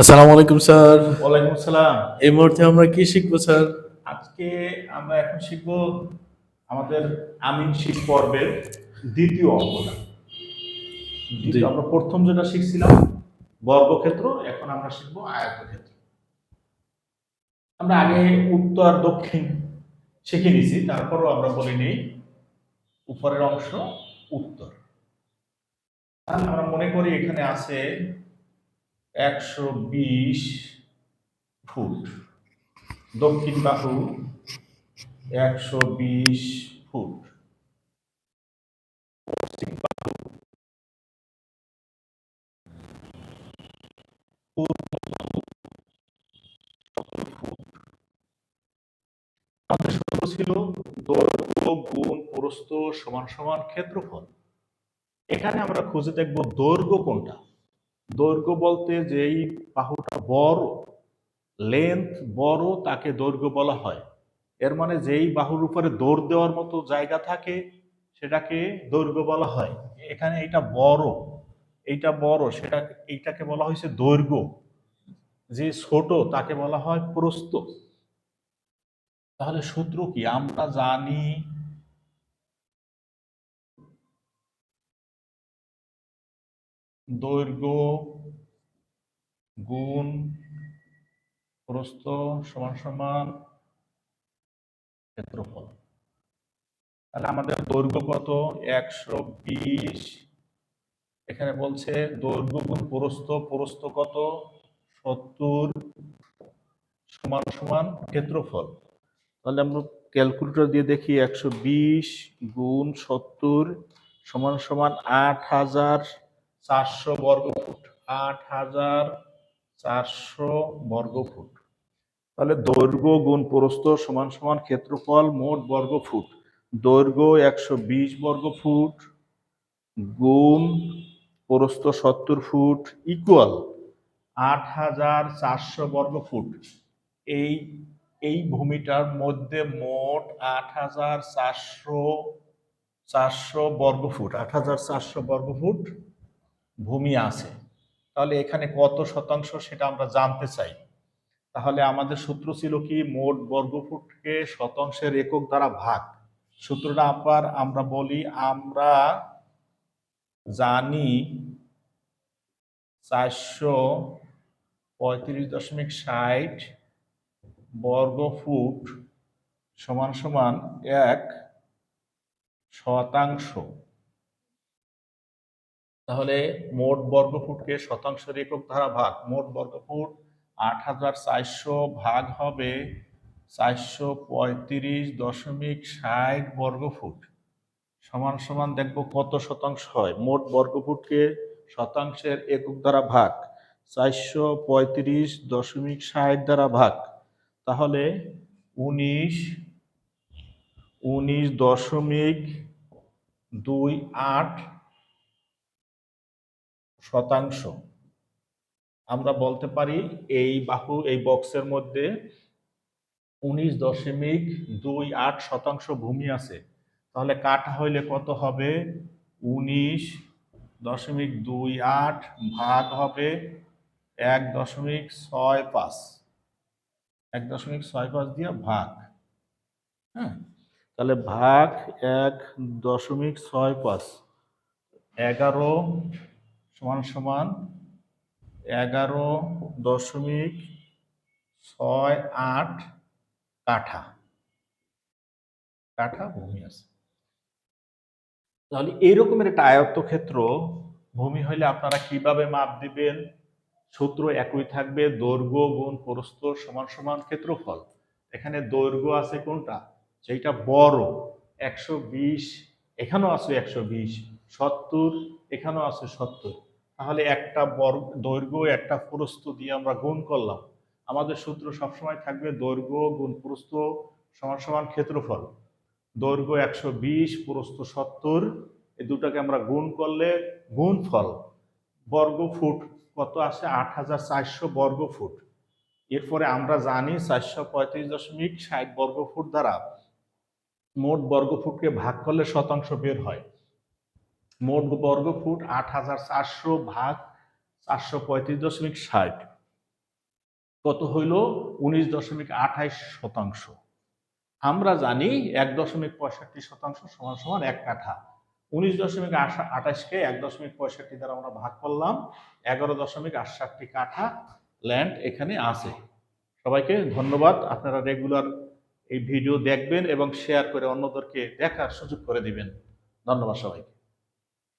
আসসালামু আলাইকুম স্যার। ওয়ালাইকুম আসসালাম। এই মুহূর্তে আমরা কি শিখব স্যার? আজকে আমরা এখন শিখব আমাদের আমিন শিখ পর্বের দ্বিতীয় দ্বিতীয় আমরা প্রথম যেটা শিখছিলাম বর্গক্ষেত্র এখন আমরা শিখব আয়তক্ষেত্র। আমরা আগে উত্তর দক্ষিণ শিখে নিছি তারপরও আমরা বলে নেই উপরের অংশ উত্তর। আমরা মনে করি এখানে আছে একশো বিশ ফুট। দক্ষিণ বাহু একশো বিশ ফুট। ছিল দৈর্ঘ্য, গুণ, প্রস্থ সমান সমান ক্ষেত্রফল। এখানে আমরা খুঁজে দেখব দৈর্ঘ্য কোনটা। দৈর্ঘ্য বলতে যেই বাহুটা বড় লেন্থ বড় তাকে দৈর্ঘ্য বলা হয়। এর মানে যেই বাহুর উপরে দৌড় দেওয়ার মতো জায়গা থাকে, সেটাকে দৈর্ঘ্য বলা হয়। এখানে এটা বড়, এইটা বড়, সেটা, এইটাকে বলা হয়েছে দৈর্ঘ্য। যে ছোট, তাকে বলা হয় প্রস্থ। তাহলে সূত্র কি? আমরা জানি দৈর্ঘ্য, গুণ, প্রস্থ সমান সমান ক্ষেত্রফল। তাহলে আমাদের দৈর্ঘ্য কত? একশো বিশ। এখানে বলছে দৈর্ঘ্য গুণ প্রস্থ প্রস্থ কত? সত্তর সমান সমান ক্ষেত্রফল। তাহলে আমরা ক্যালকুলেটর দিয়ে দেখি একশো বিশ গুণ সত্তর সমান সমান আট হাজার চারশো বর্গ ফুট। আট হাজার চারশো বর্গ ফুট। তাহলে দৈর্ঘ্য গুণ প্রস্থ সমান সমান ক্ষেত্রফল মোট বর্গ ফুট। দৈর্ঘ্য একশো বিশ বর্গ ফুট, গুণ প্রস্থ সত্তর ফুট ইকুয়াল আট হাজার চারশো বর্গ ফুট। এই এই ভূমিটার মধ্যে মোট আট হাজার চারশো চারশো বর্গ ফুট, আট হাজার চারশো বর্গ ফুট। ভূমি আছে। তাহলে এখানে কত শতাংশ সেটা আমরা জানতে চাই। তাহলে আমাদের সূত্র ছিল কি? মোট বর্গফুটকে শতাংশের একক দ্বারা ভাগ। সূত্রটা আবার আমরা বলি, আমরা জানি চারশো পঁয়ত্রিশ দশমিক ষাট বর্গফুট সমান সমান এক শতাংশ। তাহলে মোট বর্গফুটকে শতাংশের একক ধারা ভাগ, মোট বর্গফুট আট হাজার চারশো ভাগ হবে চারশো পঁয়ত্রিশ দশমিক ষাট বর্গফুট। সমান সমান দেখব কত শতাংশ হয়। মোট বর্গফুটকে শতাংশের একক দ্বারা ভাগ, চারশো পঁয়ত্রিশ দশমিক ষাট দ্বারা ভাগ। তাহলে উনিশ উনিশ দশমিক দুই আট শতাংশ। আমরা বলতে পারি এই বাহু, এই বক্সের মধ্যে উনিশ দশমিক দুই আট শতাংশ ভূমি আছে। তাহলে কাটা হইলে কত হবে? উনিশ দশমিক দুই আট ভাগ হবে এক দশমিক ছয় পাঁচ। এক দশমিক ছয় পাঁচ দিয়ে ভাগ। হ্যাঁ? তাহলে ভাগ এক দশমিক ছয় পাঁচ। এগারো সমান সমান এগারো দশমিক ছয় আট কাঠা। কাঠা ভূমি আছে। তাহলে এইরকমের একটা আয়ত্তক্ষেত্র, ভূমি হইলে আপনারা কীভাবে মাপ দিবেন? সূত্র একই থাকবে, দৈর্ঘ্য গুণ প্রস্থ সমান সমান ক্ষেত্রফল। এখানে দৈর্ঘ্য আছে কোনটা? যেটা বড়, একশো বিশ, এখানেও আছে একশো বিশ, সত্তর, এখানেও আছে সত্তর। তাহলে একটা বর্গ, দৈর্ঘ্য, একটা প্রস্থ দিয়ে আমরা গুণ করলাম। আমাদের সূত্র সবসময় থাকবে দৈর্ঘ্য গুণ প্রস্থ সমান সমান ক্ষেত্রফল। দৈর্ঘ্য একশো বিশ, প্রস্থ সত্তর, এই দুটাকে আমরা গুণ করলে গুণফল। বর্গ ফুট কত আসে? আট হাজার চারশো বর্গ ফুট এরপরে আমরা জানি চারশো পঁয়ত্রিশ দশমিক ষাট বর্গ ফুট দ্বারা মোট বর্গ ফুটকে ভাগ করলে শতাংশ বের হয়। মোট বর্গ ফুট আট হাজার চারশো ভাগ চারশো পঁয়ত্রিশ দশমিক ষাট। কত হইল? উনিশ দশমিক আঠাইশ শতাংশ। আমরা জানি এক দশমিক পঁয়ষট্টি শতাংশ সমান সমান এক কাঠা। উনিশ দশমিক আঠাশকে এক দশমিক পঁয়ষট্টি দ্বারা আমরা ভাগ করলাম। এগারো দশমিক আটষট্টি কাঠা ল্যান্ড এখানে আছে। সবাইকে ধন্যবাদ। আপনারা রেগুলার এই ভিডিও দেখবেন এবং শেয়ার করে অন্যদেরকে দেখার সুযোগ করে দিবেন। ধন্যবাদ সবাইকে।